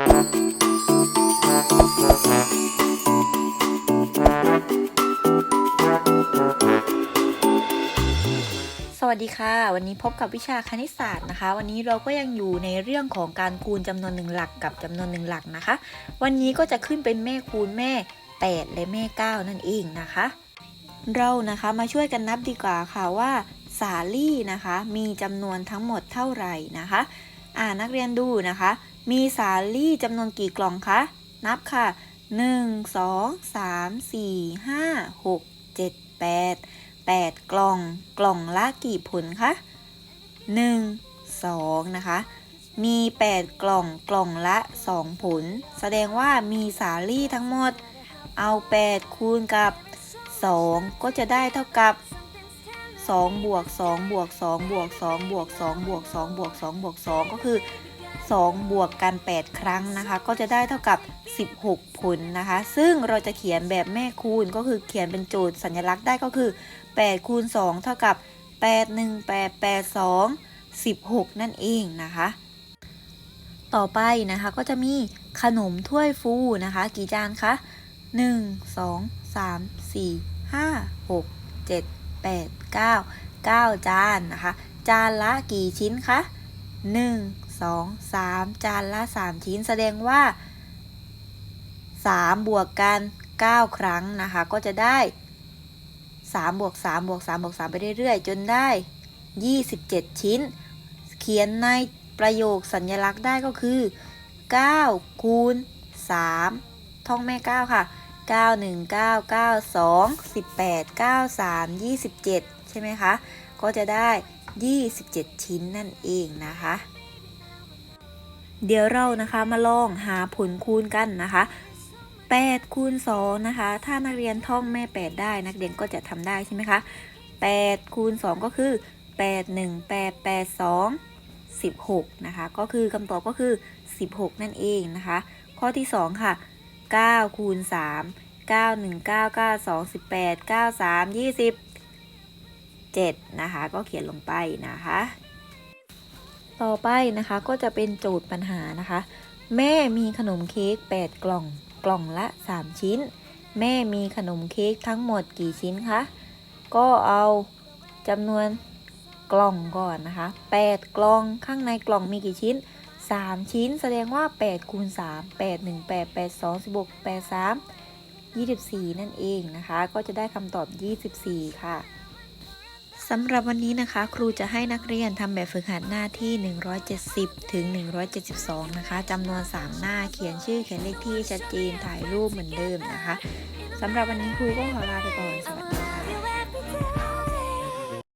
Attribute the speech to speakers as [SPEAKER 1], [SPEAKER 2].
[SPEAKER 1] สวัสดีค่ะ วันนี้พบกับวิชาคณิตศาสตร์นะคะ วันนี้เราก็ยังอยู่ในเรื่องของการคูณจำนวนหนึ่งหลักกับจำนวนหนึ่งหลักนะคะ วันนี้ก็จะขึ้นเป็นแม่คูณแม่ 8 และแม่ 9 นั่นเองนะคะ เรานะคะมาช่วยกันนับดีกว่าค่ะว่าสาลี่นะคะ มีจำนวนทั้งหมดเท่าไหร่นะคะ อ่านักเรียนดูนะคะ มีสาลี่จำนวนกี่กล่องคะ นับค่ะ 1 2 3 4 5 6 7 8 8 กล่อง กล่องละกี่ผลคะ 1 2 นะคะ มี 8 กล่อง กล่องละ 2 ผล แสดงว่ามีสาลี่ทั้งหมด เอา 8 คูณกับ 2 ก็จะได้เท่ากับ2บวก2บวก2บวก2บวก2บวก2บวก2บวก2ก็คือ 2 บวกกัน 8 ครั้งนะคะ ก็จะได้เท่ากับ 16 ผลนะคะ ซึ่งเราจะเขียนแบบแม่คูณก็คือเขียนเป็นโจทย์สัญลักษณ์ได้ก็คือ8คูณ2เท่ากับ 8 1 8 8 2 16 นั่นเองนะคะ ต่อไปนะคะก็จะมีขนมถ้วยฟูนะคะ กี่จานคะ 1 2 3 4 5 6 7 8 9 9 จานนะคะ จานละกี่ชิ้นคะ 1 2 3 จานละ 3 ชิ้น แสดงว่า 3 บวกกัน 9 ครั้งนะคะ ก็จะได้ 3 บวก 3 บวก 3 บวก 3 ไปเรื่อยๆ จนได้ 27 ชิ้น เขียนในประโยคสัญลักษณ์ได้ก็คือ 9 คูณ 3 ท่องแม่ 9 ค่ะ 9 1 9 9 2 18 9 3 27 ใช่ไหมคะ ก็จะได้ 27 ชิ้นนั่นเองนะคะ เดี๋ยวเรานะคะมาลองหาผลคูณกันนะคะ8คูณ2นะคะ ถ้านักเรียนท่องแม่ 8 ได้นักเรียนก็จะทำได้ใช่ไหมคะ8คูณ2ก็คือ 8 1 8 8 2 16 นะคะ ก็คือคำตอบก็คือ 16 นั่นเองนะคะ ข้อที่ 2 ค่ะ9คูณ3 9 1 9 9 2 18 9 3 20 7นะคะ ก็เขียนลงไปนะคะ ต่อไปนะคะก็จะเป็นโจทย์ปัญหานะคะ แม่มีขนมเค้ก8 กล่องกล่องละ 3 ชิ้น แม่มีขนมเค้กทั้งหมดกี่ชิ้นคะก็เอาจำนวนกล่องก่อนนะคะ 8 กล่องข้างในกล่องมีกี่ชิ้น 3 ชิ้น แสดงว่า 8คูณ3 8 1 8 8 2 16 8 3 24 นั่นเองนะคะ ก็จะได้คำตอบ 24 ค่ะ สำหรับวันนี้นะคะ ครูจะให้นักเรียนทำแบบฝึกหัดหน้าที่ 170 ถึง 172 นะคะจำนวน 3 หน้าเขียนชื่อเขียนเลขที่ชัดเจนถ่ายรูปเหมือนเดิมนะคะสำหรับวันนี้ครูก็ขอลาไปก่อน สวัสดีค่ะ